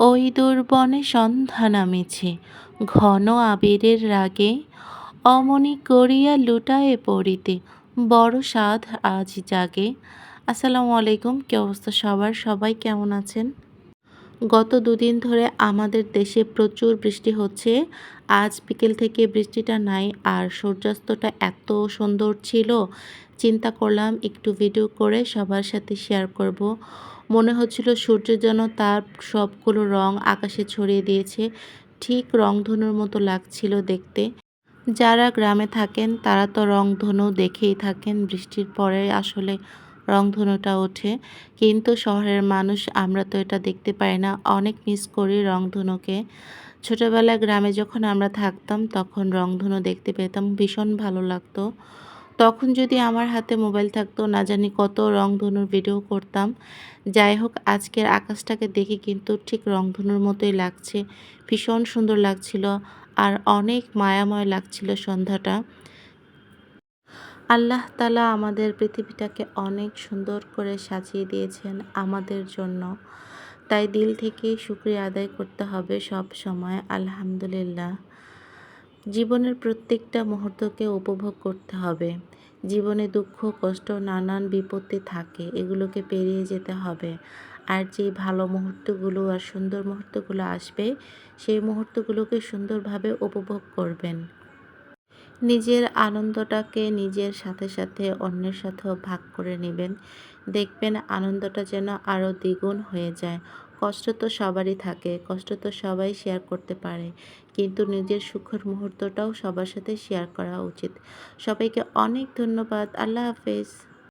ওই দুর্বনে সন্ধ্যা নামেছে, ঘন আবিরের রাগে। অমনি করিয়া লুটায়ে পড়িতে বড় সাধ আজ জাগে। আসসালামু আলাইকুম, কি অবস্থা সবার? সবাই কেমন আছেন? গত দুদিন ধরে আমাদের দেশে প্রচুর বৃষ্টি হচ্ছে। আজ বিকেল থেকে বৃষ্টিটা নাই, আর সূর্যাস্তটা এত সুন্দর ছিল। চিন্তা করলাম একটু ভিডিও করে সবার সাথে শেয়ার করব। মনে হচ্ছিল সূর্য যেন তার সবগুলো রং আকাশে ছড়িয়ে দিয়েছে। ঠিক রংধনুর মতো লাগছিল দেখতে। যারা গ্রামে থাকেন, তারা তো রংধনু দেখেই থাকেন। বৃষ্টির পরে আসলে রংধনুটা ওঠে। কিন্তু শহরের মানুষ, আমরা তো এটা দেখতে পাই না, অনেক মিস করি রংধনুকে। ছোটোবেলায় গ্রামে যখন আমরা থাকতাম, তখন রংধনু দেখতে পেতাম, ভীষণ ভালো লাগতো। তখন যদি আমার হাতে মোবাইল থাকতো, না জানি কত রংধনুর ভিডিও করতাম। যাই হোক, আজকের আকাশটাকে দেখে কিন্তু ঠিক রংধনুর মতোই লাগছে। ভীষণ সুন্দর লাগছিল, আর অনেক মায়াময় লাগছিল সন্ধ্যাটা। আল্লাহ তালা আমাদের পৃথিবীটাকে অনেক সুন্দর করে সাজিয়ে দিয়েছেন আমাদের জন্য। তাই দিল থেকে শুক্রিয়া আদায় করতে হবে সব সময়, আলহামদুলিল্লাহ। জীবনের প্রত্যেকটা মুহূর্তকে উপভোগ করতে হবে। জীবনে দুঃখ, কষ্ট, নানান বিপত্তি থাকে, এগুলোকে পেরিয়ে যেতে হবে। আর যে ভালো মুহূর্তগুলো আর সুন্দর মুহূর্তগুলো আসবে, সেই মুহূর্তগুলোকে সুন্দরভাবে উপভোগ করবেন। নিজের আনন্দটাকে নিজের সাথে সাথে অন্যের সাথেও ভাগ করে নেবেন। দেখবেন আনন্দটা যেন আরও দ্বিগুণ হয়ে যায়। কষ্ট তো সবারই থাকে, কষ্ট তো সবাই শেয়ার করতে পারে। কিন্তু নিজের সুখের মুহূর্তটাও সবার সাথে শেয়ার করা উচিত। সবাইকে অনেক ধন্যবাদ, আল্লাহ হাফেজ।